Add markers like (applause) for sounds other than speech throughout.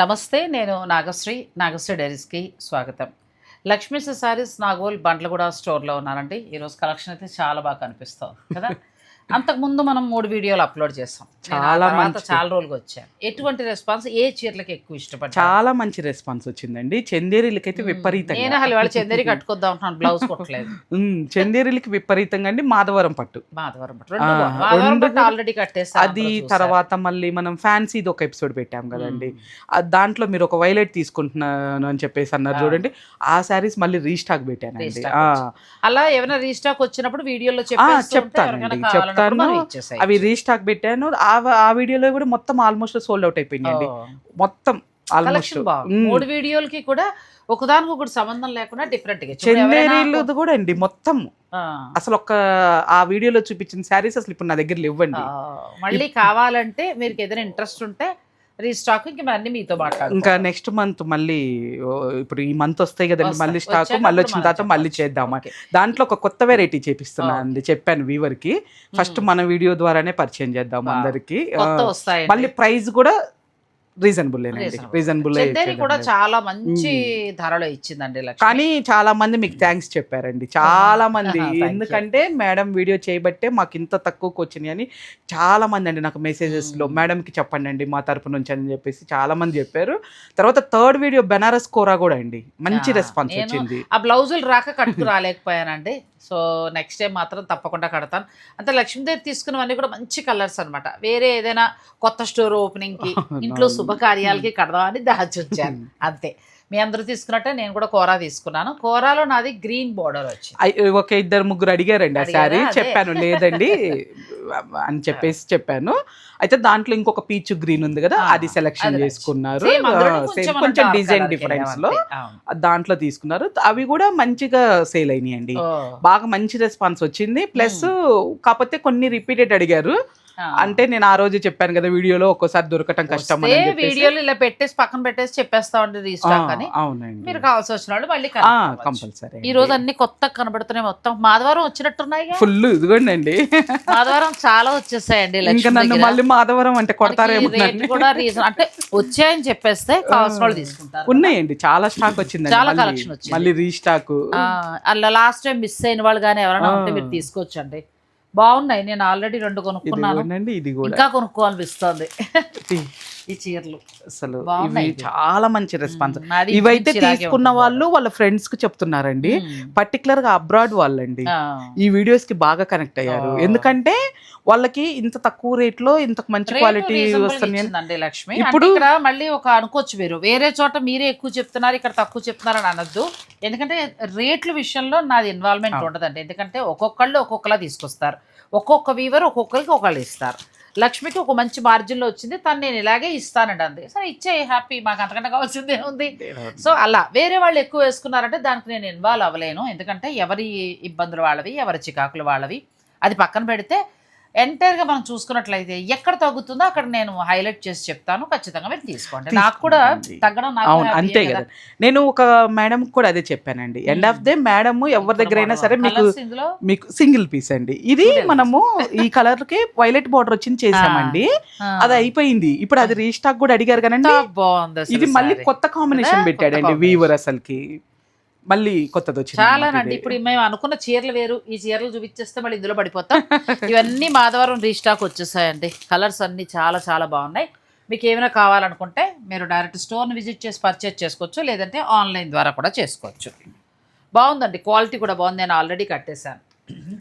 నమస్తే నేను నాగశ్రీ నాగశ్రీ డైరీస్కి స్వాగతం. లక్ష్మీ సారీస్ నాగోల్ బండ్లగూడ స్టోర్లో ఉన్నానండి. ఈరోజు కలెక్షన్ అయితే చాలా బాగా కనిపిస్తుంది కదా? అంతకుముందు మనం మూడు వీడియోలు అప్లోడ్ చేసాం. నేను ఆ చాలా మంచిది. చాలా రోజులుగా వచ్చాను ఎటువంటి రెస్పాన్స్? ఏ చీరలకు ఎక్కువ ఇష్టపడ్డా చాలా మంచి రెస్పాన్స్ వచ్చిందండి. చందేరీలకైతే నేను విపరీతంగా. అసలు వాళ్ళ చందేరి కట్టుకొద్దాం అంటున్నాను బ్లౌజ్ కొట్టలేదు. (laughs) చందేరీలకి విపరీతంగా అండి మాధవరం పట్టు. మాధవరం పట్టు. మాధవరం పట్టు ఆల్రెడీ కట్టేసాను అది. తర్వాత మళ్ళీ మనం ఫ్యాన్సీది ఒక ఎపిసోడ్ పెట్టాం కదండి. దాంట్లో మీరు ఒక వైలెట్ తీసుకుంటున్నాను అని చెప్పేసి అన్నారు. చూడండి. ఆ శారీస్ మళ్ళీ రీస్టాక్ ఆ, అలా ఏమైనా రీస్టాక్ వచ్చినప్పుడు వీడియోలో కావాలన్నప్పుడు చెప్తాను. ఇచ్చేసేయచ్చు. అవి రీస్టాక్ పెట్టాను. ఆ వీడియోలో కూడా మొత్తం ఆల్మోస్ట్ సోల్డ్ అవుట్ అయిపోయిందండి. మొత్తం ఆల్మోస్ట్ మూడు వీడియోలకి కూడా ఒకదానికి ఒకటి సంబంధం లేకుండా డిఫరెంట్గా. కూడా అండి మొత్తం. అసలు ఒక ఆ వీడియోలో చూపించిన శారీస్ అసలు ఇప్పుడు నా దగ్గర ఆ, మళ్ళీ కావాలంటే మీరు ఏదైనా ఇంట్రెస్ట్ ఉంటే రీస్టాక్ ఇంక మరి అన్ని మీతో మాట్లాడు ఇంకా నెక్స్ట్ మంత్ మళ్ళీ ఇప్పుడు ఈ మంత్ వస్తాయి కదండి. మళ్ళీ స్టాక్ మళ్ళీ వచ్చిన తర్వాత మళ్ళీ. చేద్దాం. దాంట్లో ఒక కొత్త వెరైటీ చేపిస్తున్నా అండి చెప్పాను వీవర్కి ఫస్ట్ మన వీడియో ద్వారానే పరిచయం చేద్దాం. అందరికి మళ్ళీ ప్రైస్ కూడా రీజనబుల్. రీజనబుల్ కూడా చాలా మంచి ధరలో ఇచ్చిందండి కానీ చాలా మంది మీకు థ్యాంక్స్ చెప్పారండి. చాలా మంది. (laughs) ఎందుకంటే మేడం వీడియో చేయబట్టే మాకు ఇంత తక్కువకి వచ్చినాయి అని చాలా మంది అండి నాకు మెసేజెస్లో. Hmm. మేడం కి చెప్పండి అండి మా తరపు నుంచి అని చెప్పేసి చాలా మంది చెప్పారు. తర్వాత థర్డ్ వీడియో బెనారస్ కోరా కూడా అండి. మంచి రెస్పాన్స్ వచ్చింది. ఆ బ్లౌజులు రాక కట్టుకు రాలేకపోయానండి. సో నెక్స్ట్ టైం మాత్రం తప్పకుండా కడతాను. అంటే లక్ష్మీదేవి తీసుకున్నవన్నీ కూడా మంచి కలర్స్ అన్నమాట. వేరే ఏదైనా కొత్త స్టోర్ ఓపెనింగ్కి (laughs) ఇంట్లో అవును. శుభకార్యాలకి కడదామని దాచొచ్చాను. అంతే. మీ అందరూ తీసుకున్నట్టే నేను కూడా కోరా తీసుకున్నాను. కోరాలో నాది గ్రీన్ బోర్డర్ వచ్చింది. ఒక ఇద్దరు ముగ్గురు అడిగారండి ఆ? శారీ. చెప్పాను లేదండి. అని (laughs) చెప్పేసి చెప్పాను. అయితే దాంట్లో ఇంకొక పీచ్ గ్రీన్ ఉంది కదా అది సెలెక్షన్. చేసుకున్నారు. కొంచెం డిజైన్ డిఫరెన్స్లో. దాంట్లో తీసుకున్నారు. అవి కూడా మంచిగా సేల్ అయినాయండి. బాగా మంచి రెస్పాన్స్ వచ్చింది. ప్లస్ కాకపోతే కొన్ని రిపీటెడ్ అడిగారు. అంటే నేను ఆ రోజు చెప్పాను కదా వీడియోలో ఒక్కోసారి దొరకటం కష్టం అని వస్తే చెప్పేసి. వీడియోలు ఇలా పెట్టేసి పక్కన పెట్టేసి చెప్పేస్తా ఉంటే ఆ, రీస్టాక్ అని. అవునండి. మీరు కావాల్సి వచ్చిన వాళ్ళు మళ్ళీ కనుక్కోవచ్చు. కంపల్సరీ ఈ రోజు అన్ని కొత్త కనబడుతున్నాయి మొత్తం. మాధవరం వచ్చినట్టున్నాయి ఫుల్ ఇదిగోండి అండి. మాధవరం చాలా వచ్చేసాయండి ఇంకా లక్ష్మి నన్ను దగ్గర. మళ్ళీ మాధవరం అంటే కొడతారేమో మనకి రేట్ కూడా రీజన్ అంటే వచ్చాయని చెప్పేస్తే కావాల్సిన వాళ్ళు తీసుకుంటారు ఉన్నాయండి. చాలా స్టాక్ వచ్చింది చాలా collection వచ్చింది. మళ్ళీ రీస్టాక్ ఆ, అలా లాస్ట్ టైం మిస్ అయిన వాళ్ళు కానీ ఎవరైనా ఉంటే మీరు తీసుకోవచ్చండి. బాగున్నాయి. నేను ఆల్రెడీ రెండు కొనుక్కున్నాను. కూడా ఇది కూడా. ఇంకా కొనుక్కోవాలనిపిస్తుంది. ఈ చీరలు అసలు ఇవి. చాలా మంచి రెస్పాన్స్ ఇవైతే తీసుకున్న. వాళ్ళు వాళ్ళ ఫ్రెండ్స్కి చెప్తున్నారండి. పర్టికులర్గా అబ్రాడ్ వాళ్ళండి. ఈ వీడియోస్కి బాగా కనెక్ట్ అయ్యారు. ఎందుకంటే వాళ్ళకి ఇంత తక్కువ రేట్లో ఇంత మంచి క్వాలిటీ వస్తుంది లక్ష్మి ఇప్పుడు- మళ్ళీ ఒక అనుకోవచ్చు మీరు వేరే చోట మీరే ఎక్కువ చెప్తున్నారు ఇక్కడ తక్కువ చెప్తున్నారు అని అనొద్దు ఎందుకంటే రేట్ల విషయంలో నాది ఇన్వాల్వ్మెంట్. ఉండదండి ఎందుకంటే ఒక్కొక్కళ్ళు ఒక్కొక్కలా తీసుకొస్తారు ఒక్కొక్క వీవర్ ఒక్కొక్కరికి ఒకళ్ళు ఇస్తారు లక్ష్మికి ఒక మంచి మార్జిన్లో వచ్చింది తను నేను ఇలాగే ఇస్తానండి అంది. సరే ఇచ్చే హ్యాపీ మాకు అంతకంటే కావాల్సిందే ఉంది సో అలా వేరే వాళ్ళు ఎక్కువ వేసుకున్నారంటే దానికి నేను ఇన్వాల్వ్ అవ్వలేను. ఎందుకంటే ఎవరి ఇబ్బందులు వాళ్ళవి ఎవరి చికాకులు వాళ్ళవి. అది పక్కన పెడితే ఎంటైర్గా మనం చూసుకున్నట్లయితే ఎక్కడ తగ్గుతుందో అక్కడ నేను హైలైట్ చేసి చెప్తాను. ఖచ్చితంగా మీరు తీసుకోండి. నాకు కూడా. తగ్గడం అవును అంతే కదా. నేను ఒక మేడం కూడా అదే చెప్పానండి. ఎండ్ ఆఫ్ డే మేడం ఎవరి దగ్గర అయినా సరే మీకు మీకు సింగిల్ పీస్ అండి. ఇది మనము ఈ కలర్కి వైలెట్ బార్డర్ వచ్చింది (laughs) చేసామండి. అది అయిపోయింది. ఇప్పుడు అది రీస్టాక్ కూడా అడిగారు అసలు ఇది మళ్ళీ. కొత్త కాంబినేషన్? పెట్టాడండి వీవర్ అసలుకి. మళ్ళీ కొత్తది వచ్చింది చాలా ఇది. ఇప్పుడు మేము అనుకున్న చీరలు వేరు. ఈ చీరలు చూపించేస్తే మళ్ళీ ఇందులో పడిపోతాం. (laughs) ఇవన్నీ మాధవరం రీస్టాక్ వచ్చేసాయండి. కలర్స్ అన్ని చాలా చాలా బాగున్నాయి. మీకు ఏమైనా కావాలనుకుంటే మీరు డైరెక్ట్ స్టోర్ని విజిట్ చేసి పర్చేస్ చేసుకోవచ్చు. లేదంటే ఆన్లైన్ ద్వారా కూడా చేసుకోవచ్చు. బాగుందండి. క్వాలిటీ కూడా బాగుంది. నేను ఆల్రెడీ కట్టేశాను.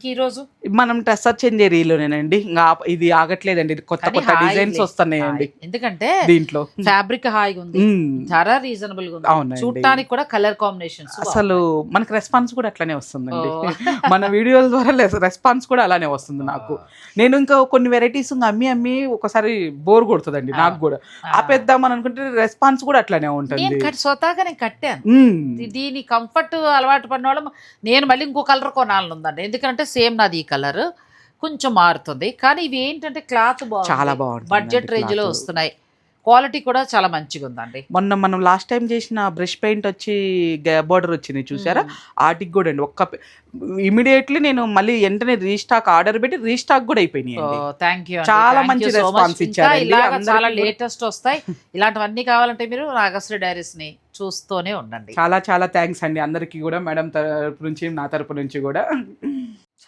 ఈరోజు మనం టెస్సర్ చేంజేరీలోనేనండి ఇంకా ఇది ఆగట్లేదండి. ఇది కొత్త కొత్త డిజైన్స్. వస్తున్నాయండి. ఎందుకంటే దీంట్లో. ఫ్యాబ్రిక్ హాయిగా ఉంది. ధర రీజనబుల్గా ఉంది. చూడటానికి కూడా కలర్ కాంబినేషన్స్. అసలు మనకి రెస్పాన్స్ కూడా అట్లానే వస్తుందండి. (laughs) మన వీడియోల ద్వారా రెస్పాన్స్ కూడా అలానే వస్తుంది నాకు. నేను ఇంకా కొన్ని వెరైటీస్ అమ్మి అమ్మి ఒకసారి బోర్ కొడుతుందండి నాకు కూడా. ఆపేద్దామని అనుకుంటే రెస్పాన్స్ కూడా అట్లానే ఉంటుంది. స్వతహాగా నేను కట్టాను. దీని కంఫర్ట్ అలవాటు పడిన వాళ్ళు నేను మళ్ళీ ఇంకో కలర్ కొనాలని ఉందండి. ఎందుకంటే సేమ్ నాది ఈ కలర్. కొంచెం మారుతుంది. కానీ ఇవి ఏంటంటే క్లాత్ చాలా బాగుంటుంది బడ్జెట్ రేంజ్లో వస్తున్నాయి. క్వాలిటీ కూడా చాలా మంచిగా ఉందండి మొన్న మనం లాస్ట్ టైం చేసిన బ్రష్ పెయింట్ వచ్చి బార్డర్ వచ్చింది చూసారా? వాటికి కూడా అండి. ఒక్క ఇమీడియట్లీ నేను మళ్ళీ వెంటనే రీస్టాక్ ఆర్డర్ పెట్టి రీస్టాక్ కూడా అయిపోయినాయి థ్యాంక్ యూ చాలా మంచి. ఇలాగ అందరికీ చాలా లేటెస్ట్ వస్తాయి. ఇలాంటివన్నీ కావాలంటే మీరు నాగశ్రీ డైరీస్ని చూస్తూనే ఉండండి. చాలా చాలా థ్యాంక్స్ అండి. అందరికీ కూడా మేడం తరపు నుంచి నా తరపు నుంచి కూడా.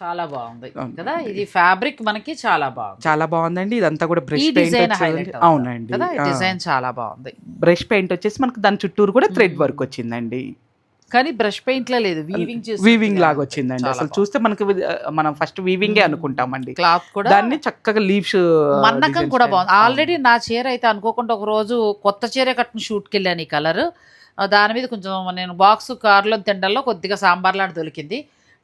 చాలా బాగుంది. కదా? ఇది ఫ్యాబ్రిక్ మనకి చాలా బాగుంది. చాలా బాగుందండి. ఇదంతా కూడా బ్రష్ పెయింట్ అవునండి. డిజైన్ చాలా బాగుంది. బ్రష్ పెయింట్ వచ్చేసి మనకు దాని చుట్టూరు కూడా థ్రెడ్. వర్క్ వచ్చిందండి. కానీ బ్రష్ పెయింట్లో లేదు వీవింగ్ వీవింగ్ లాగా వచ్చిందండి. అసలు చూస్తే మనకి మనం ఫస్ట్ వీవింగే. అనుకుంటామండి. క్లాత్ కూడా దాన్ని చక్కగా లీవ్స్ మన్నకం కూడా బాగుంది. ఆల్రెడీ నా చీర అయితే అనుకోకుండా ఒక రోజు కొత్త చీర కట్టిన షూట్కి వెళ్ళాను ఈ కలర్ దాని మీద కొంచెం నేను బాక్స్ కారులో తిండల్లో కొద్దిగా సాంబార్ లాంటి దొరికింది.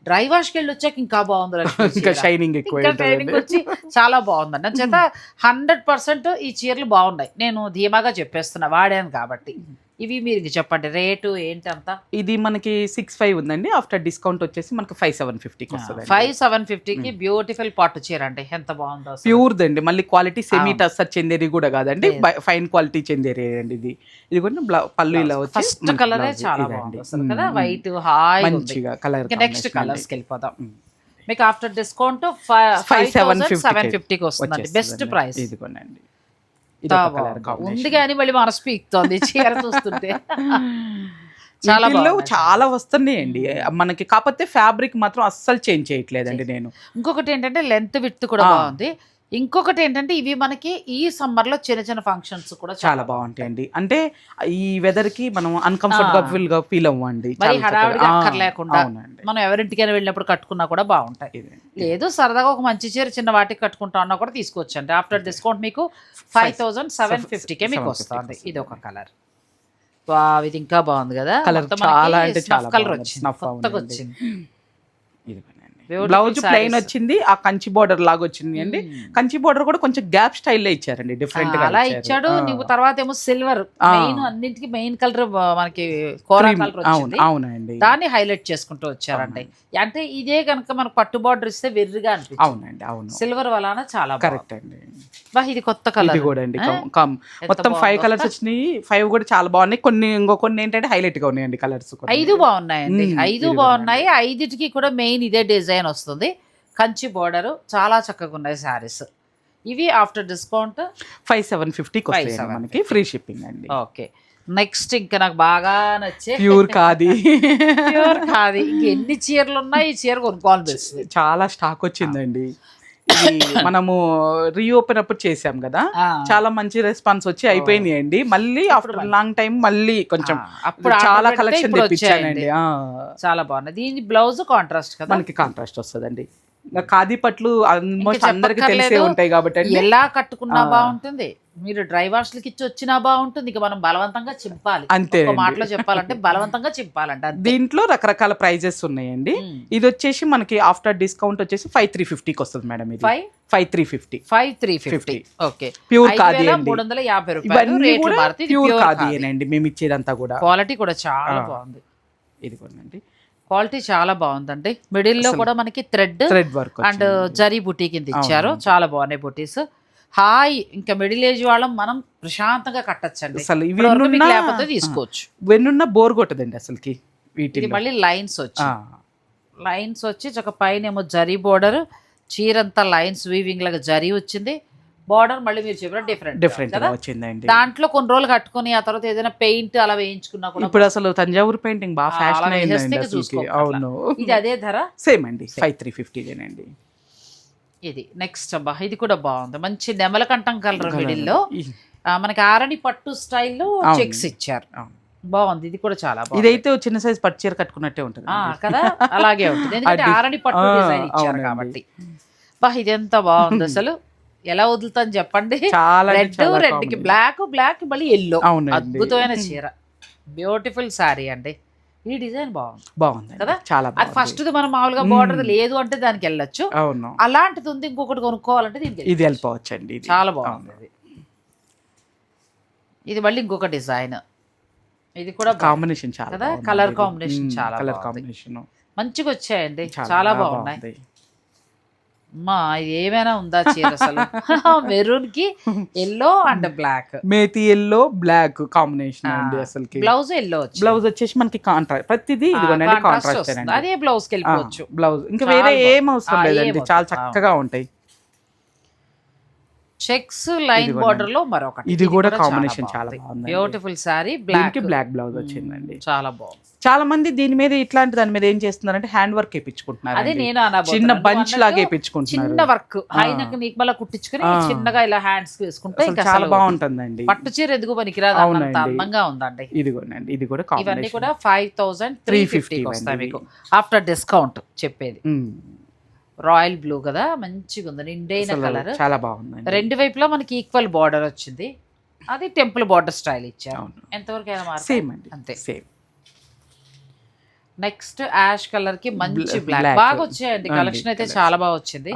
డ్రై వాష్కి వెళ్ళి వచ్చాక ఇంకా బాగుంది ఇంకా. షైనింగ్ ఎక్కువ ట్రైనింగ్ వచ్చి చాలా బాగుందండి అంచేత హండ్రెడ్ పర్సెంట్ ఈ చీరలు బాగున్నాయి. నేను ధీమాగా చెప్పేస్తున్నా వాడాను కాబట్టి. ఇవి మీరు చెప్పండి రేటు ఏంటి అంతా ఇది మనకి సిక్స్ ఫైవ్ ఉందండి. ఆఫ్టర్ డిస్కౌంట్ వచ్చేసి మనకి ఫైవ్ సెవెన్ ఫిఫ్టీకి వస్తుంది ఫైవ్ సెవెన్ ఫిఫ్టీకి బ్యూటిఫుల్ పట్టు చీర అండి. ఎంత బాగుందో. ప్యూర్ దండి మళ్ళీ క్వాలిటీ సెమీ. టస్సర్ చందేరి కూడా కాదండి. ఫైన్ క్వాలిటీ చందేరి అండి ఇది. ఇది కూడా బ్లౌ- పళ్ళు ఇలా వచ్చి ఫస్ట్ కలరే చాలా. బాగుంది కదా. వైట్ హాయ్ మంచిగా కలర్ నెక్స్ట్ కలర్స్కి వెళ్ళిపోదాం. మీకు after discount five seven seven ఫిఫ్టీకి వస్తుందండి. బెస్ట్ ప్రైస్ ఇది కొనండి. ఉంది కానీ మళ్ళీ మనసు పీక్తోంది చీర చూస్తుంటే. (laughs) చాలా చాలా వస్తున్నాయండి. మనకి కాకపోతే ఫ్యాబ్రిక్ మాత్రం అస్సలు చేంజ్ చేయట్లేదండి నేను. ఇంకొకటి ఏంటంటే లెంత్ విత్ కూడా. బాగుంది. ఇంకొకటి ఏంటంటే ఇవి మనకి ఈ సమ్మర్లో చిన్న చిన్న ఫంక్షన్స్ కూడా చాలా బాగుంటాయండి. అంటే ఈ వెదర్కి మనం అన్కంఫర్టబుల్గా ఫీల్ అవ్వండి. మరి అక్కర్లేకుండా మనం ఎవరింటికైనా వెళ్ళినప్పుడు కట్టుకున్నా కూడా బాగుంటాయి. లేదు సరదాగా ఒక మంచి చీర చిన్న వాటికి కట్టుకుంటా ఉన్నా కూడా తీసుకోవచ్చండి. ఆఫ్టర్ డిస్కౌంట్ మీకు ఫైవ్ థౌసండ్ సెవెన్ ఫిఫ్టీకే మీకు 750 వస్తుంది. ఇది ఒక కలర్ ఇది ఇంకా బాగుంది కదా. చాలా అంటే చాలా కలర్. వచ్చింది. Blouse plain. వచ్చింది ఆ కంచి బోర్డర్ లాగా వచ్చింది అండి. మ్మ్. కంచి బోర్డర్ కూడా కొంచెం గ్యాప్ స్టైల్లో ఇచ్చారండి డిఫరెంట్ అలా ఇచ్చాడు. నువ్వు తర్వాత ఏమో సిల్వర్. మెయిన్ అన్నింటికి మెయిన్ కలర్ మనకి కోరా. కలర్ అవును అవునండి. దాన్ని హైలైట్ చేసుకుంటూ వచ్చారండి. అంటే ఇదే కనుక మనకు పట్టు బార్డర్ ఇస్తే వెర్రిగా అనిపించింది. అవునండి అవును. సిల్వర్ వలన చాలా కరెక్ట్ అండి. బా ఇది కొత్త కలర్ కూడా అండి మొత్తం ఫైవ్ కలర్స్ వచ్చినాయి. ఫైవ్ కూడా చాలా బాగున్నాయి. కొన్ని ఇంకో కొన్ని ఏంటంటే హైలైట్గా ఉన్నాయండి కలర్స్ ఐదు బాగున్నాయండి. మ్మ్, ఐదు బాగున్నాయి. ఐదిటికి కూడా మెయిన్ ఇదే డిజైన్ వస్తుంది. కంచి బోర్డర్ చాలా చక్కగా ఉన్నాయి శారీస్. ఇవి ఆఫ్టర్ డిస్కౌంట్? ఫైవ్ సెవెన్ ఫిఫ్టీకి వస్తాయి 5,750. మనకి. ఫ్రీ షిప్పింగ్ అండి. ఓకే. నెక్స్ట్ ఇంకా నాకు బాగా నచ్చే ప్యూర్ కాది (laughs) ప్యూర్ కాదు ఇంక ఎన్ని చీరలు ఉన్నాయి? ఈ చీర కొనుక్కోవాలి చాలా స్టాక్ వచ్చిందండి. (coughs) మనము రీఓపెన్ అప్పుడు చేసాం కదా. చాలా మంచి రెస్పాన్స్ వచ్చి అయిపోయినాయి అండి. మళ్ళీ ఆఫ్టర్ లాంగ్ టైం మళ్ళీ కొంచెం అప్పుడు చాలా కలెక్షన్ తెప్పించానండి. చాలా బాగున్నాయి దీని బ్లౌజ్ కాంట్రాస్ట్ కదా? మనకి కాంట్రాస్ట్ వస్తుందండి. ఖాదీ పట్లు ఆల్మోస్ట్ అందరికి తెలిసే. ఉంటాయి కాబట్టి ఎలా కట్టుకున్నా. బాగుంటుంది. మీరు డ్రై వాష్లకి ఇచ్చి వచ్చినా బాగుంటుంది. ఇక మనం బలవంతంగా చింపాలి. అంతే. మాటలో చెప్పాలంటే బలవంతంగా చింపాలంటే అంతే. దీంట్లో రకరకాల ప్రైజెస్ ఉన్నాయండి. ఇది వచ్చేసి మనకి ఆఫ్టర్ డిస్కౌంట్ వచ్చేసి ఫైవ్ త్రీ ఫిఫ్టీకి వస్తుంది మేడం ఇది. Five? Five three fifty. Five three fifty. 50. Okay. Pure అండి. మూడు వందల యాభై రూపాయలు ప్యూర్ ఖాదీ. అండి. మేము ఇచ్చేదంతా కూడా. క్వాలిటీ కూడా చాలా. బాగుంది. ఇది క్వాలిటీ చాలా బాగుందండి. మిడిల్లో కూడా మనకి thread thread work and zari బుటీ కింద ఇచ్చారు. చాలా బాగున్నాయి బుటీస్. హాయ్ ఇంకా మిడిల్ ఏజ్ వాళ్ళం మనం ప్రశాంతంగా కట్టచ్చండి. అసలు లేకపోతే తీసుకోవచ్చు. వెన్నున్న బోర్ కొట్టదండి అసలుకి వీటిలో మళ్ళీ లైన్స్ వచ్చి. లైన్స్ వచ్చి ఒక పైన ఏమో జరీ బోర్డర్ చీరంతా లైన్స్ వీవింగ్ లాగా జరీ వచ్చింది. బార్డర్ మళ్ళీ మీరు చెప్పిన డిఫరెంట్ డిఫరెంట్ వచ్చిందండి. దాంట్లో కొన్ని రోజులు కట్టుకొని ఆ తర్వాత ఏదైనా పెయింట్ అలా వేయించుకున్నా కూడా ఇప్పుడు అసలు తంజావూరు పెయింటింగ్ బాగా ఫ్యాషన్ అయిందండి చూసుకోకర్లా. అవును. ఇది అదే ధర? సేమ్ అండి. ఫైవ్ త్రీ ఫిఫ్టీదేనండి ఇది. నెక్స్ట్ అబ్బా ఇది కూడా బాగుంది. మంచి నెమల కంఠం కలర్ మిడిల్లో ఈ- ఆ, మనకి ఆరణి పట్టు స్టైల్లో. చెక్స్ ఇచ్చారు. బాగుంది. ఇది కూడా చాలా బాగుంది. ఇదైతే చిన్న సైజ్ పట్టు చీర కట్టుకున్నట్టే ఉంటుంది. కదా? అలాగే ఉంటుంది. ఎందుకంటే ఆరణి పట్టు డిజైన్ ఇచ్చారు. కాబట్టి. బా ఇది ఎంత బాగుంది అసలు. ఎలా వదులుతాను చెప్పండి? చాలా రెడ్ రెడ్కి. బ్లాక్ బ్లాక్ మళ్ళీ ఎల్లో అద్భుతమైన చీర. బ్యూటిఫుల్ సారీ అండి. ఈ డిజైన్ బాగుంది. బాగుంది కదా? చాలా అది ఫస్ట్ మనం మామూలుగా మ్మ్. బార్డర్ లేదు అంటే దానికి వెళ్ళొచ్చు. అవును. అలాంటిది ఉంది ఇంకొకటి కొనుక్కోవాలంటే దీనికి ఇది. వెళ్ళిపోవచ్చు అండి చాలా బాగుంది ఇది మళ్ళీ ఇంకొక డిజైన్. ఇది కూడా. కాంబినేషన్ చాలా కదా? combination మ్మ్, చాలా కలర్. కాంబినేషన్ మంచిగా వచ్చాయండి. చాలా బాగున్నాయి. అమ్మా ఏమైనా ఉందా చీర అసలు? (laughs) మెరూన్కి ఎల్లో అండ్ బ్లాక్. మేతి ఎల్లో బ్లాక్ కాంబినేషన్ అండి అసలుకి. బ్లౌజ్ ఎల్లో బ్లౌజ్ వచ్చేసి మనకి కాంట్రాస్ట్ ప్రతిదీ కాంట్రాస్ట్ అదే బ్లౌజ్కి వెళ్ళిపోవచ్చు. బ్లౌజ్. ఇంకా వేరే. ఏం అవసరం లేదండి. చాలా. చక్కగా ఉంటాయి. Checks line. బార్డర్లో మరొకటి. ఇది కూడా combination చాలా. Beautiful sari black black blouse వచ్చిందండి. చాలా బాగుంది. చాలా మంది దీని మీద ఇట్లాంటి దాని మీద ఏం చేస్తున్నారంటే హ్యాండ్ వర్క్ వేయించుకుంటున్నారు అదే నేను. చిన్న బంచ్ లాగా చిన్న వేయించుకుంటున్నారు వర్క్ అయినకు నీకు మళ్ళీ కుట్టించుకుని. చిన్నగా ఇలా హ్యాండ్స్ వేసుకుంటే చాలా బాగుంటుందండి. పట్టు చీర ఎదుగు పనికిరాదు. అందంగా ఉందండి. ఇదిగోనండి ఇది కూడా ఇవన్నీ కూడా ఫైవ్ థౌసండ్ త్రీ 350 ఫిఫ్టీకి వస్తాయి మీకు. ఆఫ్టర్ డిస్కౌంట్ చెప్పేది. రాయల్ బ్లూ కదా మంచిగా ఉంది. నిండైన కలర్ చాలా బాగుందండి. రెండు వైపులా మనకి ఈక్వల్ బార్డర్ వచ్చింది. అది టెంపుల్ బార్డర్ స్టైల్ ఇచ్చారు. ఎంతవరకు? సేమ్ అండి. అంతే. సేమ్ నెక్స్ట్ యాష్ కలర్కి మంచి బ్లాక్. బాగా వచ్చాయండి. కలెక్షన్ అయితే. చాలా బాగా వచ్చింది.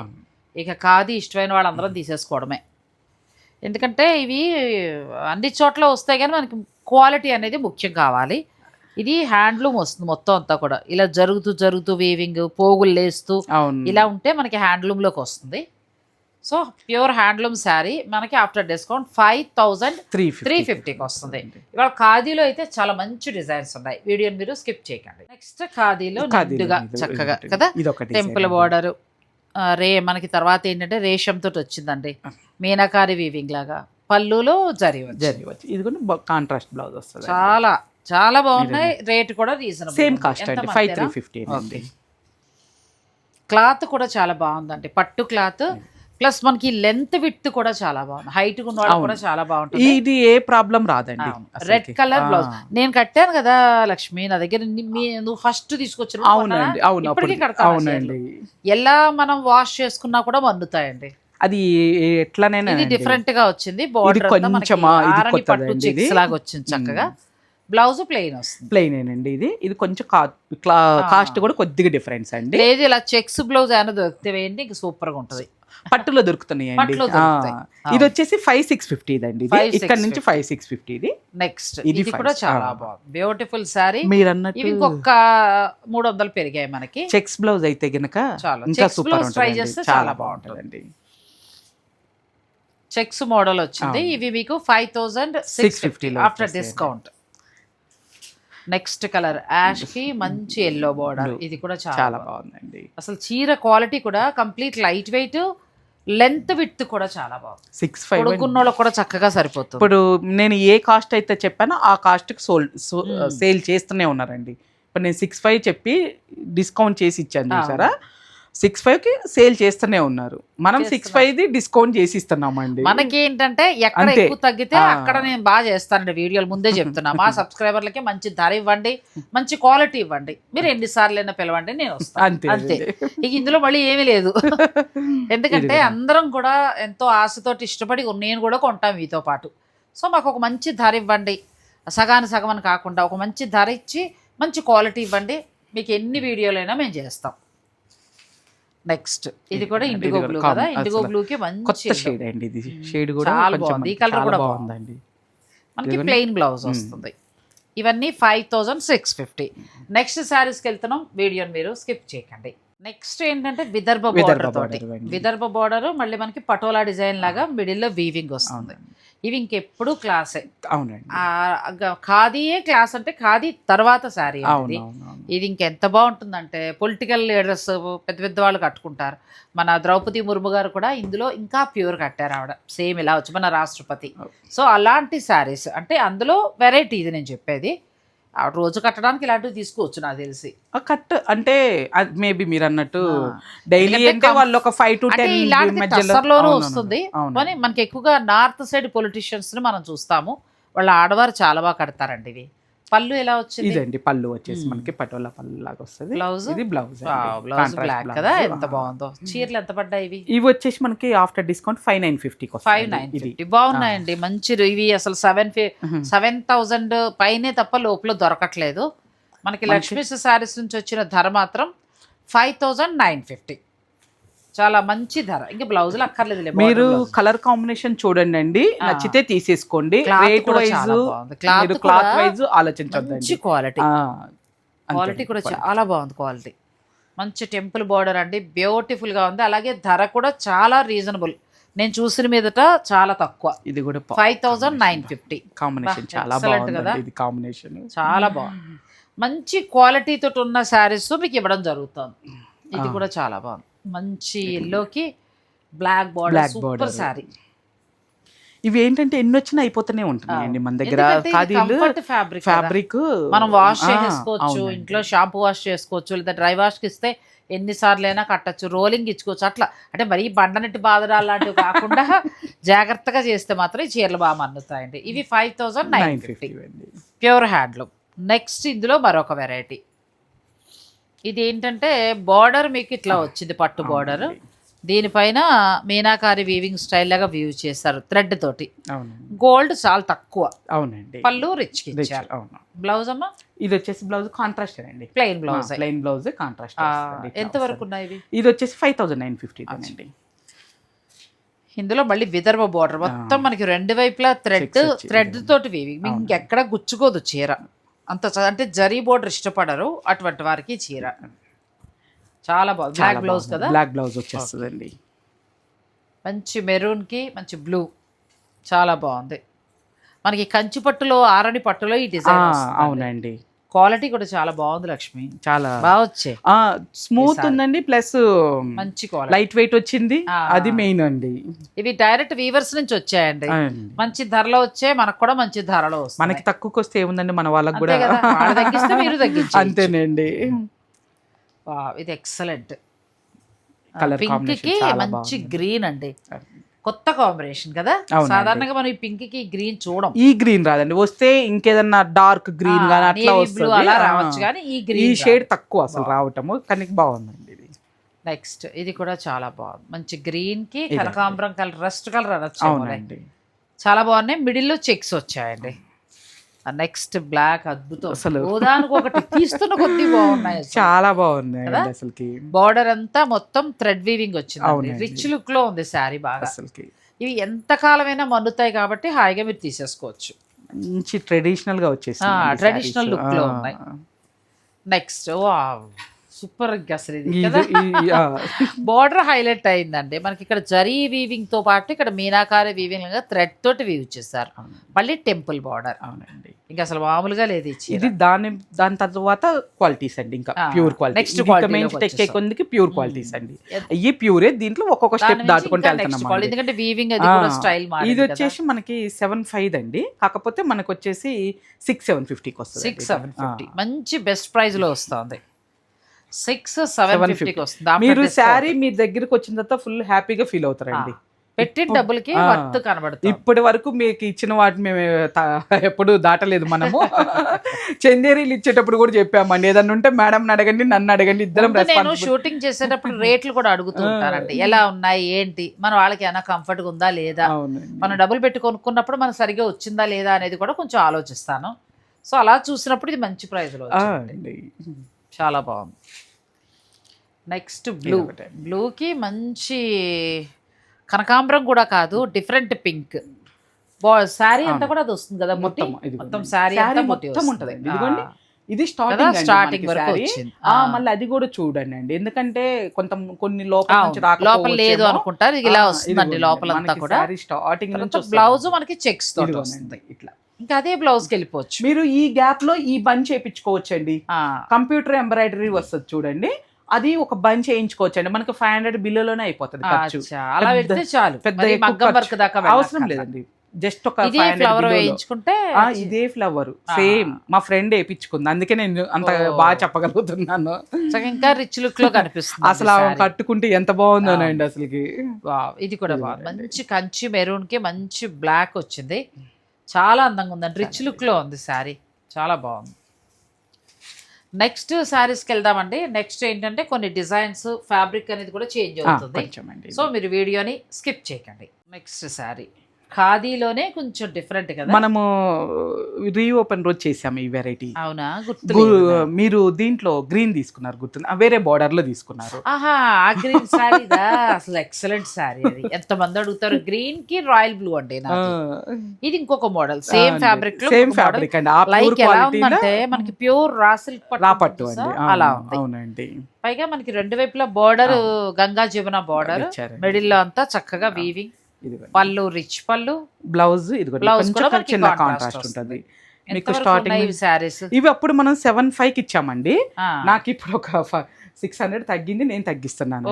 ఇక కాది ఇష్టమైన వాళ్ళందరం తీసేసుకోవడమే. ఎందుకంటే ఇవి అన్ని చోట్ల వస్తాయి కానీ మనకి క్వాలిటీ అనేది ముఖ్యం కావాలి. ఇది హ్యాండ్లూమ్ వస్తుంది మొత్తం అంతా కూడా. ఇలా జరుగుతూ జరుగుతూ వీవింగ్ పోగులు లేస్తూ ఇలా ఉంటే మనకి హ్యాండ్లూమ్లోకి వస్తుంది. So pure handloom sari. మనకి after discount five thousand three three ఫిఫ్టీకి వస్తుంది. ఇవాళ ఖాదీలో అయితే చాలా మంచి డిజైన్స్ ఉన్నాయి. వీడియోని మీరు స్కిప్ చేయకండి. నెక్స్ట్ ఖాదీలో నిండుగా చక్కగా కదా? Temple border. రే మనకి తర్వాత ఏంటంటే రేషం తోటి వచ్చిందండి. మీనాకారి వీవింగ్ లాగా. పళ్ళులో జరి. జరి వచ్చి. ఇది కూడా కాంట్రాస్ట్ బ్లౌజ్ వస్తుంది చాలా చాలా బాగున్నాయి. రేట్ కూడా రీజనబుల్ సేమ్ కాస్ట్ అండి. ఫైవ్ త్రీ ఫిఫ్టీ క్లాత్ కూడా చాలా బాగుందండి. పట్టు క్లాత్. ప్లస్ మనకి లెంత్ విత్ కూడా చాలా బాగుంది. హైట్ ఉన్న కూడా చాలా బాగుంటుంది. ఇది ఏ ప్రాబ్లం రాదండి రెడ్. Colour blouse. నేను కట్టాను కదా లక్ష్మి నా దగ్గర నువ్వు ఫస్ట్ తీసుకొచ్చిన అవునండి అవునండి. ఎలా మనం వాష్ చేసుకున్నా కూడా మన్నుతాయండి అది ఎట్లనైనా అండి. డిఫరెంట్గా వచ్చింది. బోర్డర్ ఇది. చెక్స్ లాగా వచ్చింది చక్కగా. బ్లౌజ్ ప్లెయిన్ వస్తుంది. ప్లెయిన్ ఏనండి ఇది. ఇది కొంచెం కాస్ట్ కూడా కొద్దిగా డిఫరెన్స్ అండి. లేదు ఇలా చెక్స్ బ్లౌజ్ అయినా దొరికితే వేయండి ఇంక సూపర్గా ఉంటది. పట్టులో దొరుకుతున్నాయండి పట్టులో దొరుకుతాయి. ఇది వచ్చేసి ఫైవ్ సిక్స్ ఫిఫ్టీ. 5, ఇక్కడ 650. నుంచి ఫైవ్ సిక్స్ ఫిఫ్టీ ఇది నెక్స్ట్ ఇది ఇది కూడా. చాలా. బాగుంది బ్యూటిఫుల్ శారీ మీరు ఇవి అన్నట్టు ఇంకొక మూడు వందలు పెరిగాయి మనకి చెక్స్ బ్లౌజ్ అయితే గనక చాలా. ఇంకా Checks సూపర్ blouse try ఉంటుంది చేస్తే చాలా చాలా బాగుంటుందండి చెక్స్ మోడల్ వచ్చింది అవును. ఇవి మీకు ఫైవ్ థౌజండ్ సిక్స్ 650 ఫిఫ్టీ లో ఆఫ్టర్ వచ్చేసాయి. డిస్కౌంట్ నెక్స్ట్ కలర్ యాష్కి మంచి ఎల్లో బోర్డర్ Blue. ఇది కూడా చాలా చాలా బాగుంది. బాగుందండి అసలు చీర క్వాలిటీ కూడా complete light weight length width కూడా చాలా బాగుంది సిక్స్ ఫైవ్ కొడుకున్నోళ్ళకి కూడా చక్కగా సరిపోతుంది ఇప్పుడు నేను ఏ కాస్ట్ అయితే చెప్పానో ఆ కాస్ట్కి సోల్. సేల్ చేస్తూనే ఉన్నారండి ఇప్పుడు నేను సిక్స్ ఫైవ్ చెప్పి డిస్కౌంట్ చేసి ఇచ్చాను. చూసారా సిక్స్కి సేల్ చేస్తూనే ఉన్నారు. మనం సిక్స్ చేస్తున్నాం. ది డిస్కౌంట్ చేసి ఇస్తున్నామండి మనకి ఏంటంటే ఎక్కడ. ఎక్కువ తగ్గితే. అక్కడ నేను బాగా చేస్తానండి వీడియోలు ముందే చెప్తున్నా. మా (laughs) సబ్స్క్రైబర్లకి మంచి ధర ఇవ్వండి మంచి క్వాలిటీ ఇవ్వండి. మీరు ఎన్నిసార్లు అయినా పిలవండి నేను వస్తాను అంతే. ఇక ఇందులో మళ్ళీ ఏమీ లేదు. (laughs) ఎందుకంటే. అందరం కూడా ఎంతో ఆశతోటి ఇష్టపడి నేను కూడా కొంటాం మీతో పాటు. సో మాకు ఒక మంచి ధర ఇవ్వండి. సగాని సగం అని కాకుండా ఒక మంచి ధర ఇచ్చి మంచి క్వాలిటీ ఇవ్వండి. మీకు ఎన్ని వీడియోలైనా మేము చేస్తాం. నెక్స్ట్ ఇది కూడా ఇండిగో కూడా బ్లూ కదా? ఇండిగో బ్లూకి మంచి కొత్త. షేడ్ అండి ఇది. షేడ్ కూడా చాలా కొంచెం బాగుంది. ఈ చాలా కూడా బాగుందండి మనకి. Plain blouse hmm. వస్తుంది. ఇవన్నీ five thousand six fifty next శారీస్కి వెళ్తున్నాం. వీడియోని మీరు స్కిప్ చేయకండి. నెక్స్ట్ ఏంటంటే విదర్భ బార్డర్ తోటి. విదర్భ బార్డర్ మళ్ళీ మనకి పటోలా డిజైన్ లాగా మిడిల్లో వీవింగ్ వస్తుంది. ఇవి ఇంకెప్పుడు క్లాసే. అవునండి. ఖాదీయే క్లాస్ అంటే ఖాదీ తర్వాత శారీ అవును. ఇది ఇంకెంత బాగుంటుందంటే పొలిటికల్ లీడర్స్ పెద్ద పెద్ద వాళ్ళు కట్టుకుంటారు. మన ద్రౌపది ముర్ము గారు కూడా ఇందులో ఇంకా ప్యూర్ కట్టారు ఆవిడ. సేమ్ ఇలా వచ్చి మన రాష్ట్రపతి. సో అలాంటి శారీస్ అంటే అందులో వెరైటీ ఇది నేను చెప్పేది. ఆవిడ రోజు కట్టడానికి ఇలాంటివి తీసుకోవచ్చు నాకు తెలిసి ఆ కట్ అంటే మేబీ మీరు అన్నట్టు ఆ. డైలీ అంటే వాళ్ళు ఒక ఫైవ్ టు టెన్ అవునవును. వస్తుంది. కానీ మనకి ఎక్కువగా నార్త్ సైడ్ పొలిటీషియన్స్ని మనం చూస్తాము వాళ్ళ ఆడవారు చాలా బాగా కడతారండి ఇవి పళ్ళు ఎలా వచ్చింది? ఇదండి పళ్ళు వచ్చేసి. మనకి పటోలా పళ్ళు లాగా వస్తుంది. బ్లౌజ్? ఇది బ్లౌజ్ బ్లౌజ్ బ్లాక్ కదా? ఎంత బాగుందో. చీరలు ఎంత పడ్డాయి ఇవి? ఇవి వచ్చేసి మనకి ఆఫ్టర్ డిస్కౌంట్ ఫైవ్ నైన్ ఫిఫ్టీకి ఫైవ్ నైన్ ఫిఫ్టీ. బాగున్నాయండి మంచి ఇవి అసలు సెవెన్ సెవెన్ థౌజండ్ పైనే తప్ప లోపల దొరకట్లేదు. మనకి లక్ష్మీ శారీస్ నుంచి వచ్చిన ధర మాత్రం ఫైవ్ థౌజండ్ నైన్ ఫిఫ్టీ. చాలా మంచి ధర. ఇంకా బ్లౌజులు అక్కర్లేదు మీరు కలర్ కాంబినేషన్ చూడండి అండి. నచ్చితే తీసేసుకోండి. రేట్ వైజ్ మీరు క్లాత్ వైజ్ మంచి ఆలోచించొద్దండి క్వాలిటీ క్వాలిటీ. కూడా చాలా బాగుంది క్వాలిటీ మంచి టెంపుల్ బార్డర్ అండి. బ్యూటిఫుల్గా ఉంది. అలాగే ధర కూడా చాలా రీజనబుల్ నేను చూసిన మీదట చాలా తక్కువ. ఇది కూడా five thousand nine fifty combination చాలా బాగుంది కదా? ఇది కాంబినేషన్ చాలా బాగుంది. మంచి క్వాలిటీ తోటి ఉన్న శారీస్ మీకు ఇవ్వడం జరుగుతుంది. ఇది. కూడా చాలా బాగుంది. మంచి ఎల్లోకి black border super border. Sari ఇవి ఏంటంటే ఎన్ని వచ్చినా అయిపోతూనే ఉంటున్నాయండి మన దగ్గర. ఖాదీలు ఫ్యాబ్రిక్ ఫ్యాబ్రిక్ మనం వాష్ చేసుకోవచ్చు ఇంట్లో షాంపూ వాష్ చేసుకోవచ్చు లేదా డ్రై వాష్కి ఇస్తే ఎన్నిసార్లు అయినా కట్టచ్చు రోలింగ్ ఇచ్చుకోవచ్చు అట్లా. అంటే మరీ బండనెట్టి బాధరాలు లాంటివి కాకుండా (laughs) జాగ్రత్తగా చేస్తే మాత్రం ఈ చీరలు బాగా మన్నుతాయండి. ఇవి five thousand nine fifty pure handloom next ఇందులో మరొక వెరైటీ ఇది ఏంటంటే బార్డర్ మీకు ఇట్లా వచ్చింది పట్టు బార్డర్. దీనిపైన మీనాకారి వీవింగ్ స్టైల్ లాగా వ్యూ చేశారు థ్రెడ్ తోటి. గోల్డ్ చాలా తక్కువ. అవునండి. పళ్ళు రిచ్ అవును. బ్లౌజ్ అమ్మా? ఇది వచ్చేసి బ్లౌజ్ కాంట్రాస్ట్ అండి. Plain blouse plain blouse contrast ఎంత వరకు ఉన్నాయి ఇవి? ఇది వచ్చేసి ఫైవ్ థౌసండ్ నైన్ ఫిఫ్టీ అండి ఇందులో మళ్ళీ విదర్భ బార్డర్ మొత్తం మనకి రెండు వైపులా థ్రెడ్. థ్రెడ్ తోటి వీవింగ్ ఇంకెక్కడ గుచ్చుకోదు చీర. అంత అంటే జరీ బోర్డర్ ఇష్టపడరు అటువంటి వారికి చీర. చాలా బాగుంది బ్లాక్ బ్లౌజ్ కదా? బ్లాక్ బ్లౌజ్ వచ్చేస్తుందండి. మంచి మెరూన్కి మంచి బ్లూ. చాలా బాగుంది. మనకి కంచి పట్టులో ఆరని పట్టులో ఈ డిజైన్ అవునండి. క్వాలిటీ కూడా చాలా బాగుంది లక్ష్మి. చాలా బాగా వచ్చాయి. స్మూత్ ఉందండి ప్లస్ మంచి క్వాలిటీ లైట్ వెయిట్ వచ్చింది. అది మెయిన్ అండి. ఇవి డైరెక్ట్ వీవర్స్ నుంచి వచ్చాయండి. మంచి ధరలో వచ్చే మనకు కూడా మంచి ధరలో వస్తాయి మనకి తక్కువకి వస్తే ఏముందండి మన వాళ్ళకి కూడా. తగ్గిస్తే మీరు తగ్గించేయచ్చు. అంతేనండి. వావ్, ఇది ఎక్సలెంట్ పింక్కి మంచి. గ్రీన్ అండి. కొత్త కాంబినేషన్ కదా. సాధారణంగా మనం ఈ పింక్కి గ్రీన్ చూడం. ఈ గ్రీన్ రాదండి. వస్తే ఇంకేదన్నా డార్క్ గ్రీన్ గానీ అట్లా వస్తుంది. అలా. రావచ్చు కానీ ఈ ఈ గ్రీన్ షేడ్ తక్కువ అసలు రావటము. కానీ బాగుందండి ఇది. నెక్స్ట్ ఇది కూడా చాలా బాగుంది. మంచి గ్రీన్కి. కనకాంబరం కలర్ రస్ట్ కలర్ అనొచ్చు అవునండి. చాలా బాగున్నాయి. మిడిల్లో చెక్స్ వచ్చాయండి. నెక్స్ట్ బ్లాక్ అద్భుతం. అసలు. ఒకటి తీస్తున్న కొద్ది బాగున్నాయి చాలా బాగుంది కదా? అసలుకి. బార్డర్ అంతా మొత్తం థ్రెడ్ వీవింగ్ వచ్చింది. రిచ్ లుక్లో ఉంది శారీ బాగా. అసలుకి. ఇవి ఎంత కాలమైనా మన్నుతాయి కాబట్టి హాయిగా మీరు తీసేసుకోవచ్చు. మంచి ట్రెడిషనల్గా వచ్చేసి traditional look లో ఉన్నాయి. నెక్స్ట్ సూపర్ అసలు ఇది బార్డర్ హైలైట్ (laughs) అయిందండి. మనకి ఇక్కడ జరీ వీవింగ్తో పాటు ఇక్కడ మీనాకారి వీవింగ్ థ్రెడ్ తోటి వీవ్ చేశారు. మళ్ళీ టెంపుల్ బార్డర్ అవునండి. ఇంకా అసలు మామూలుగా లేదు ఈ ఇది దాని దాని తర్వాత క్వాలిటీస్ అండి ఇంకా. ప్యూర్ క్వాలిటీ టెక్ వచ్చేసాం. కొందికి ప్యూర్ క్వాలిటీస్ అండి. ఇవి ప్యూరే దీంట్లో ఒక్కొక్క స్టెప్ దాటుకుంటూ వెళ్తున్నాం. ఎందుకంటే వీవింగ్ అది కూడా ఆ, స్టైల్ ఇది వచ్చేసి మనకి సెవెన్ ఫైవ్ అండి. కాకపోతే మనకు వచ్చేసి సిక్స్ సెవెన్ ఫిఫ్టీకి వస్తుంది సిక్స్ సెవెన్ ఫిఫ్టీ మంచి బెస్ట్ ప్రైస్లో వస్తుంది. Six seven 750. ఫిఫ్టీకి వస్తుంది. మీరు. శారీ మీ దగ్గరికి వచ్చిన తర్వాత ఫుల్ హ్యాపీగా ఫీల్ అవుతారండి. పెట్టిన డబ్బులకి. వర్త్ కనబడుతుంది ఇప్పటి వరకు మీకు ఇచ్చిన వాటిని మేము ఎప్పుడు దాటలేదు మనము. (laughs) చందేరీలు ఇచ్చేటప్పుడు కూడా చెప్పామండి. ఏదన్నా ఉంటే మేడం అడగండి నన్ను అడగండి. ఇద్దరం నేను షూటింగ్ చేసేటప్పుడు రేట్లు కూడా అడుగుతూ ఉంటానండి ఎలా ఉన్నాయి ఏంటి? మన వాళ్ళకి ఏమైనా కంఫర్ట్ ఉందా లేదా? మనం డబ్బులు పెట్టి కొనుక్కున్నప్పుడు మనకు సరిగా వచ్చిందా లేదా అనేది కూడా కొంచెం ఆలోచిస్తాను. సో అలా చూసినప్పుడు ఇది మంచి ప్రైస్లో ఆ, వచ్చింది. అండి. చాలా బాగుంది. Next blue. బ్లూకి మంచి కనకాంబరం కూడా కాదు డిఫరెంట్ పింక్ శారీ అంతా కూడా అది వస్తుంది కదా మొత్తం మొత్తం శారీ అంతా మొత్తం. ఇదిగోండి. ఇది స్టార్టింగ్. ఆ. మళ్ళీ అది కూడా చూడండి అండి ఎందుకంటే కొంత కొన్ని లోపల లోపల. లేదు అనుకుంటారు ఇలా వస్తుందండి. లోపలంతా మనకి కూడా స్టార్టింగ్ నుంచి. బ్లౌజ్ మనకి చెక్స్ తోటి వస్తుంది ఇట్లా ఇంకా అదే బ్లౌజ్కి వెళ్ళిపోవచ్చు మీరు ఈ గ్యాప్లో ఈ బంచ్ చేయించుకోవచ్చండి ఆ, కంప్యూటర్ ఎంబ్రాయిడరీ వస్తుంది చూడండి అది ఒక బంచ్ చేయించుకోవచ్చు అండి మనకి ఫైవ్ హండ్రెడ్ బిల్లులోనే అయిపోతుంది ఖర్చు. అలా పెడితే చాలు. పెద్ద వర్క్. దాకా అవసరం. లేదండి. జస్ట్ ఒక ఇదే 500 ఫ్లవర్. వేయించుకుంటే ఇదే ఫ్లవర్. సేమ్ మా ఫ్రెండ్ వేయించుకుంది. అందుకే నేను అంత. బాగా చెప్పగలుగుతున్నాను. ఇంకా రిచ్ లుక్లో కనిపిస్తుంది అసలు కట్టుకుంటే ఎంత బాగుందోనండి అసలుకి. వావ్, ఇది కూడా. మంచి కంచి మెరూన్కి మంచి బ్లాక్ వచ్చింది. చాలా అందంగా ఉందండి. రిచ్ లుక్లో ఉంది శారీ చాలా బాగుంది. నెక్స్ట్ శారీస్కి వెళ్దామండి. నెక్స్ట్ ఏంటంటే కొన్ని డిజైన్స్ ఫ్యాబ్రిక్ అనేది కూడా చేంజ్ అవుతుంది. సో మీరు వీడియోని స్కిప్ చేయకండి. నెక్స్ట్ శారీ. ఖాదీలోనే కొంచెం డిఫరెంట్ కదా. మనము రీఓపెన్ రోజు చేసాము ఈ వెరైటీ అవునా? గుర్తు మీరు దీంట్లో గ్రీన్ తీసుకున్నారు గుర్తుంది. ఆ, వేరే బార్డర్లో తీసుకున్నారు. ఆహా ఆ గ్రీన్ శారీదా అసలు ఎక్సలెంట్ శారీ అది. ఎంత మంది అడుగుతారు? గ్రీన్కి రాయల్ బ్లూ నాకు ఇది ఇంకొక model same fabric same fabric అండి. లైక్ ఎలా ఉందంటే మనకి ప్యూర్ రాసిల్ రాపట్టు అండి. అలా ఉంది అవునండి. పైగా మనకి రెండు వైపులా బోర్డర్ గంగా జమున బోర్డర్. మిడిల్లో అంతా చక్కగా వీవింగ్. పళ్ళు రిచ్ పళ్ళు. బ్లౌజ్ కొంచెం మనకి చిన్న కాంట్రాస్ట్. ఉంటుంది. మీకు స్టార్టింగ్ శారీస్ ఇవి అప్పుడు మనం సెవెన్ ఫైవ్కి ఇచ్చామండి. నాకు ఇప్పుడు ఒక సిక్స్ హండ్రెడ్ తగ్గింది నేను తగ్గిస్తున్నాను.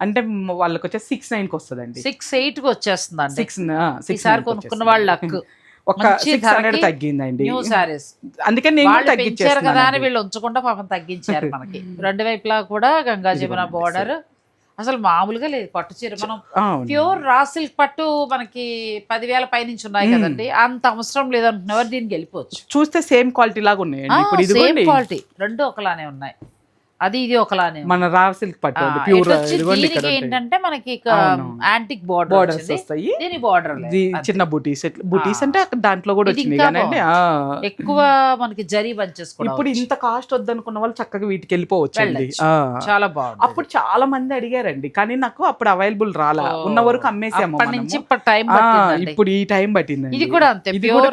అంటే వాళ్ళకి వచ్చే సిక్స్ నైన్కి వస్తుందండి. సిక్స్ ఎయిట్కి వచ్చేస్తుందండి. సిక్స్ సిక్స్ కొనుక్కున్న వాళ్ళ లక్ ఒక సిక్స్ హండ్రెడ్ తగ్గిందండి. న్యూ శారీస్ అందుకని నేను పెంచారు కదా అని వీళ్ళు ఉంచకుండా పాపం తగ్గించారు మనకి. (laughs) రెండు వైపులా కూడా గంగా జమున బోర్డర్ అసలు మామూలుగా లేదు. పట్టు చీర మనం ప్యూర్ రా సిల్క్ పట్టు మనకి పదివేల పైనుంచి ఉన్నాయి కదండి. అంత అవసరం లేదనుకునేవారు దీనికి వెళ్ళిపోవచ్చు. చూస్తే సేమ్ క్వాలిటీ లాగా ఉన్నాయండి. ఇప్పుడు సేమ్ క్వాలిటీ. రెండు ఒకలానే ఉన్నాయి. అది ఇది ఒకలానే. మన రా సిల్క్ పట్టు ప్యూర్ దీనికి. ఏంటంటే మనకి. యాంటిక్ బోర్డర్ బోర్డర్స్ వస్తాయి. దీని బోర్డర్ చిన్న బుటీస్ బుటీస్ అంటే దాంట్లో కూడా వచ్చింది. ఎక్కువ మనకి జరీ బంచెస్ ఇప్పుడు ఇంత కాస్ట్ వద్దనుకున్న వాళ్ళు చక్కగా వీటికి. ఆ. చాలా బాగుంది. అప్పుడు చాలా మంది అడిగారండి కానీ నాకు అప్పుడు అవైలబుల్ రాలా? ఉన్న వరకు అమ్మేసాము నుంచి టైం ఇప్పుడు ఈ టైం పట్టిందండి. ఇది కూడా అంతే ప్యూర్.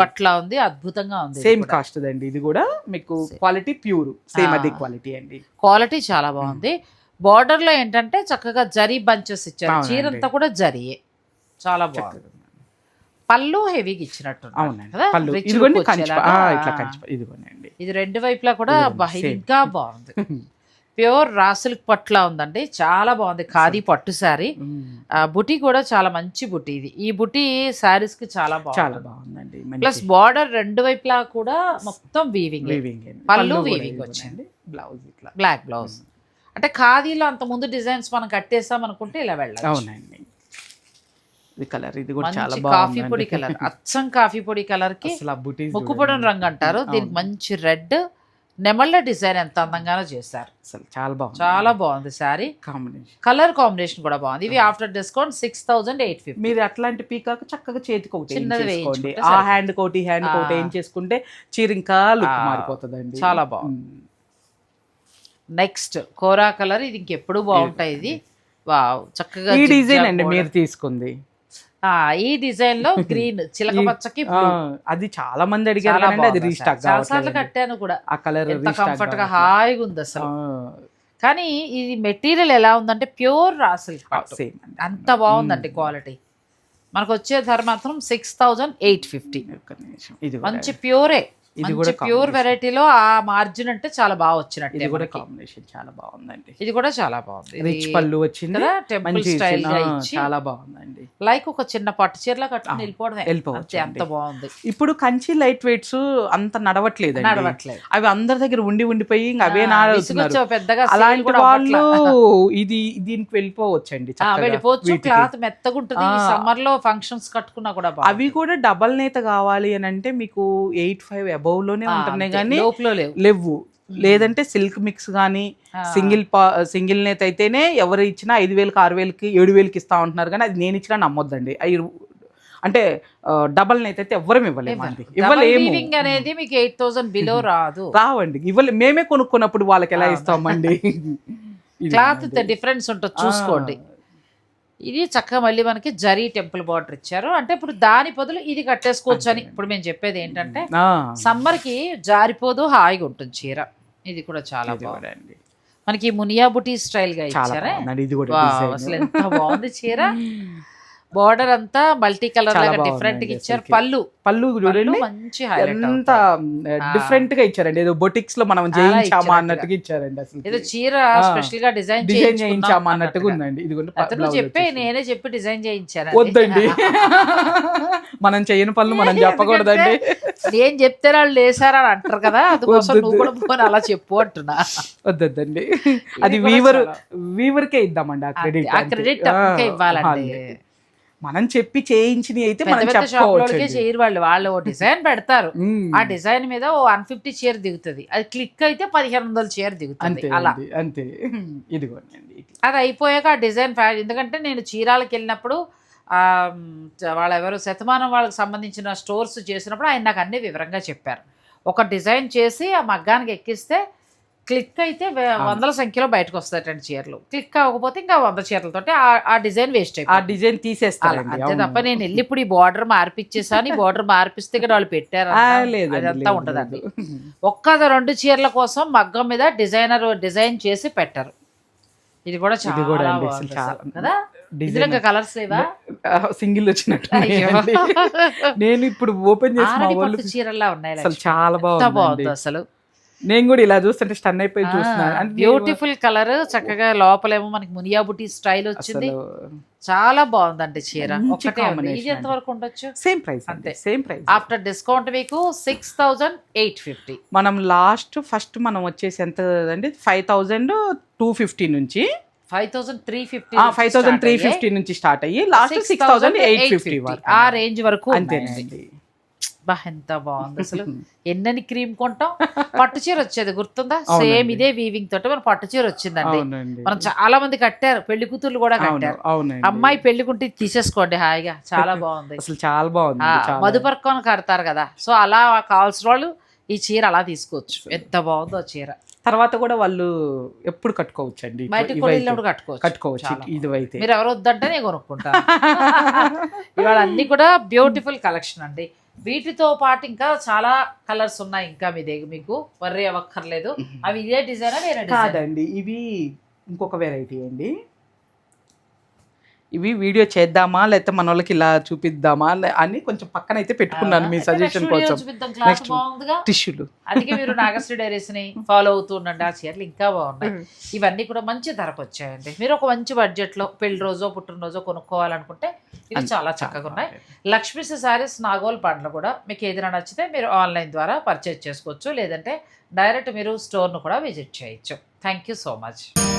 పట్ల ఉంది అద్భుతంగా ఉంది సేమ్ కాస్ట్ అండి ఇది కూడా మీకు క్వాలిటీ ప్యూర్ సేమ్ అదే క్వాలిటీ అండి క్వాలిటీ చాలా బాగుంది. బార్డర్లో ఏంటంటే చక్కగా జరీ బంచెస్ ఇచ్చారు. అవునండి. చీర అంతా కూడా జరీయే. చాలా బాగుంది. పళ్ళు హెవీగా ఇచ్చినట్టు అవునండి. ఇదిగోండి ఇట్లా ఇదిగోండి ఇది రెండు వైపులా కూడా. ఇంకా బాగుంది. ప్యూర్ రాసుల పట్ల ఉందండి. చాలా బాగుంది. ఖాదీ పట్టు శారీ. బుటీ కూడా చాలా మంచి బుటీ ఇది. ఈ బుటీ శారీస్కి చాలా చాలా బాగుంది బాగుందండి ప్లస్ బార్డర్ రెండు వైపులా కూడా మొత్తం వీవింగ్ వీవింగ్ పళ్ళు weaving వచ్చింది. బ్లౌజ్ ఇట్లా. బ్లాక్ బ్లౌజ్ అంటే ఖాదీలో అంత ముందు డిజైన్స్ మనం కట్టేసాం అనుకుంటే ఇలా వెళ్ళాలి అవునండి. ఇది కలర్ ఇది కూడా చాలా కాఫీ పొడి కలర్ అచ్చం కాఫీ పొడి కలర్కి ముక్కుపొడం రంగు అంటారు. దీనికి మంచి రెడ్ నెమళ్ళ డిజైన్ ఎంత అందంగానో చేశారు. అసలు చాలా బాగుంది. చాలా బాగుంది శారీ. కాంబినేషన్. కలర్ కాంబినేషన్ కూడా బాగుంది. ఇవి after discount six thousand eight fifty. మీరు అట్లాంటి పీకాక్ చక్కగా చేతికి ఒకటి చిన్నది ఆ. హ్యాండ్ కోటి హ్యాండ్ కోటి. ఏం చేసుకుంటే చీర ఇంకా లుక్ మారిపోతుందండి. చాలా బాగుంది. నెక్స్ట్ కోరా కలర్ ఇది ఇంకెప్పుడు బాగుంటాయి ఇది. వావ్ చక్కగా ఈ డిజైన్ అండి. మీరు తీసుకుంది. ఆ, ఈ డిజైన్లో గ్రీన్ (laughs) చిలక పచ్చకి అది చాలా మంది అడిగారు చాలా అది రీస్టాక్ సార్లు కట్టాను కూడా. ఆ కలర్ ఎంత కంఫర్ట్గా హాయిగా ఉంది అసలు. కానీ ఇది మెటీరియల్ ఎలా ఉందంటే ప్యూర్ రాసిల్ అంత బాగుందండి క్వాలిటీ. మనకు వచ్చే ధర మాత్రం సిక్స్ థౌజండ్ ఎయిట్ ఫిఫ్టీ మంచి ప్యూరే. ఇది కూడా ప్యూర్. వెరైటీలో ఆ మార్జిన్ అంటే చాలా బాగా వచ్చినట్టు ఇది కూడా కాంబినేషన్ చాలా బాగుందండి. ఇది కూడా చాలా బాగుంది. రిచ్ పళ్ళు వచ్చింది. కదా టెంపుల్ స్టైల్ చాలా బాగుందండి. లైక్ ఒక చిన్న పట్టు చీరలా కట్టుకుని వెళ్ళిపోవడమే. వెళ్ళిపోవచ్చు అంత బాగుంది. ఇప్పుడు కంచి లైట్ వెయిట్స్ అంత నడవట్లేదండి. నడవట్లేదు. అవి అందరి దగ్గర ఉండి ఉండిపోయి ఇంకా అవే నాడుతున్నారు పెద్దగా అలాంటి వాళ్ళు. ఇది దీనికి వెళ్ళిపోవచ్చండి వెళ్ళిపోవచ్చు. క్లాత్ మెత్తగుంటుంది ఆ. సమ్మర్లో ఫంక్షన్స్ కట్టుకున్నా కూడా. అవి కూడా డబల్ నేత కావాలి అని అంటే మీకు ఎయిట్ ఫైవ్ అబౌవ్ లోనే ఆ, ఉంటున్నాయి. కానీ లేవు. లేదంటే సిల్క్ మిక్స్ కానీ. సింగిల్ పా సింగిల్ నేత అయితేనే ఎవరు ఇచ్చినా ఐదు వేలకి ఆరు వేలకి ఏడు వేలకి ఇస్తా ఉంటున్నారు కానీ అది నేను ఇచ్చినా నమ్మొద్దండి. అవి అంటే డబల్ నేత అయితే ఇవ్వలేము అండి. ఇవ్వలేము. weaving అనేది మీకు ఎయిట్ థౌసండ్ బిలో (laughs) రాదు. రావండి. ఇవ్వలే మేమే కొనుక్కున్నప్పుడు వాళ్ళకి ఎలా ఇస్తామండి? (laughs) క్లాత్. డిఫరెన్స్ ఉంటుంది. చూసుకోండి. ఇది చక్కగా మళ్ళీ మనకి జరీ టెంపుల్ బార్డర్ ఇచ్చారు. అంటే ఇప్పుడు దాని బదులు ఇది కట్టేసుకోవచ్చు అని ఇప్పుడు మేము చెప్పేది ఏంటంటే ఆ, సమ్మర్కి జారిపోదు హాయిగా ఉంటుంది చీర. ఇది కూడా చాలా బాగుంది. మనకి మునియా బుటీ స్టైల్గా ఇచ్చారే. అసలు ఎంత బాగుంది చీర. (laughs) బార్డర్ అంతా మల్టీ కలర్ లాగా డిఫరెంట్గా ఇచ్చారు. పళ్ళు. పళ్ళు చూడండి. మంచి ఎంత డిఫరెంట్గా ఇచ్చారండి. ఏదో బొటిక్స్లో మనం చేయించామా. అన్నట్టుగా ఇచ్చారండి అసలు ఏదో చీర. స్పెషల్గా డిజైన్ డిజైన్ చేయించామా అన్నట్టుగా. ఉందండి. ఇది అతను చెప్పే నేనే చెప్పి డిజైన్ చేయించాను వద్దండి. (laughs) మనం చేయని పనులు మనం చెప్పకూడదండి. నేను చెప్తే వాళ్ళు లేసారా అని అంటారు కదా అందుకోసం. నువ్వు కూడా పోనీ అలా చెప్పు అంటున్నా. వద్దొద్దండి అది వీవర్ వీవర్ కే ఇద్దామండి ఆ క్రెడిట్ ఆ క్రెడిట్ ఇవ్వాలండి. మనం చెప్పి చేయించినవి అయితే మనం చెప్పుకోవచ్చు చేయరు వాళ్ళు. వాళ్ళు ఓ డిజైన్ (laughs) పెడతారు. ఆ డిజైన్ మీద ఓ వన్ ఫిఫ్టీ చీర దిగుతుంది. అది క్లిక్ అయితే పదిహేను వందల చీర దిగుతుంది. అంతే అలా. అంతే. ఇదిగోండి అది అయిపోయాక ఆ డిజైన్ ఎందుకంటే నేను చీరాలకు వెళ్ళినప్పుడు వాళ్ళ ఎవరు శతమానం వాళ్ళకి సంబంధించిన స్టోర్స్ చేసినప్పుడు ఆయన నాకు అన్ని వివరంగా చెప్పారు. ఒక డిజైన్ చేసి ఆ మగ్గానికి ఎక్కిస్తే క్లిక్ అయితే వందల సంఖ్యలో బయటకు వస్తాయండి చీరలు. క్లిక్ అవ్వకపోతే ఇంకా వంద చీరలతోటి ఆ- ఆ డిజైన్ వేస్ట్ ఆ అయిపోయింది డిజైన్ అలా తీసేస్తారండి అంతే. తప్ప నేను వెళ్ళి ఇప్పుడు ఈ బార్డర్ మార్పిచ్చేసాను ఈ బార్డర్ మార్పిస్తే ఇక్కడ వాళ్ళు పెట్టారు ఆ, అదంతా ఉంటదండి. (laughs) ఒక్క రెండు చీరల కోసం మగ్గం మీద డిజైనర్ డిజైన్ చేసి పెట్టారు. ఇది కూడా చాలా కదా? కలర్స్ లేవా? సింగిల్ వచ్చినట్టు. నేను ఇప్పుడు ఓపెన్ చేసి చీరల్లా ఉన్నాయి అసలు. చాలా బాగుంది అసలు. నేను కూడా ఇలా చూస్తుంటే స్టన్ అయిపోయి చూస్తున్నాను బ్యూటిఫుల్ కలర్ చక్కగా లోపలేమో మనకి మునియా బుట్టి స్టైల్ వచ్చింది. చాలా బాగుందండి చీర. ఇది ఎంత వరకు ఉండొచ్చు? సేమ్ ప్రైస్ అంతే. సేమ్ ప్రైస్ ఆఫ్టర్ డిస్కౌంట్ మీకు సిక్స్ థౌజండ్ ఎయిట్ ఫిఫ్టీ మనం లాస్ట్ ఫస్ట్ మనం వచ్చేసి ఎంత అండి ఫైవ్ థౌజండ్ టూ ఫిఫ్టీ నుంచి five thousand three fifty five thousand three fifty నుంచి స్టార్ట్ అయ్యి last six thousand eight fifty ఆ రేంజ్ వరకు. అంతేనండి. బా ఎంత బాగుంది. అసలు (laughs) ఎన్నని క్రీమ్ కొంటాం? పట్టు చీర వచ్చేది గుర్తుందా. (laughs) సేమ్ ఇదే వీవింగ్ తోటి మన పట్టు చీర వచ్చిందండి. మనం చాలా మంది కట్టారు. పెళ్ళి కూతుర్లు కూడా కట్టారు. అమ్మాయి పెళ్ళికుంటే తీసేసుకోండి హాయిగా. చాలా (laughs) బాగుంది. అసలు చాలా బాగుంది. మధుపర్కం కడతారు కదా. సో అలా కావాల్సిన వాళ్ళు ఈ చీర అలా తీసుకోవచ్చు. ఎంత బాగుందో చీర. తర్వాత కూడా వాళ్ళు ఎప్పుడు కట్టుకోవచ్చు అండి బయటకు కూడా వెళ్ళినప్పుడు కట్టుకోవచ్చు. కట్టుకోవచ్చు. ఇది అయితే మీరు ఎవరు వద్దంటే నేను కొనుక్కుంటాను. ఇవాళ అన్ని కూడా బ్యూటిఫుల్ కలెక్షన్ అండి. వీటితో పాటు ఇంకా చాలా కలర్స్ ఉన్నాయి ఇంకా మీ దగ్గర మీకు వర్రీ అవ్వక్కర్లేదు. అవి ఇదే డిజైన్ వేరే కాదండి ఇవి ఇంకొక వెరైటీ అండి. ఇవి వీడియో చేద్దామా? లేకపోతే మన వాళ్ళకి ఇలా చూపిద్దామా? అని కొంచెం పక్కన అయితే పెట్టుకున్నాను మీ సజెషన్ కోసం. టిష్యూలు. అందుకే మీరు నాగశ్రీ డైరీస్ని (laughs) ఫాలో అవుతూ ఉండండి. ఆ చీరలు ఇంకా బాగున్నాయి. ఇవన్నీ కూడా మంచి ధరకు వచ్చాయండి. మీరు ఒక మంచి బడ్జెట్లో పెళ్ళి రోజో పుట్టినరోజో కొనుక్కోవాలనుకుంటే ఇవి చాలా చక్కగా ఉన్నాయి. లక్ష్మీ సారీస్ నాగోల్ పండ్లు కూడా మీకు ఏదైనా నచ్చితే మీరు ఆన్లైన్ ద్వారా పర్చేజ్ చేసుకోవచ్చు. లేదంటే డైరెక్ట్ మీరు స్టోర్ను కూడా విజిట్ చేయొచ్చు. Thank you so much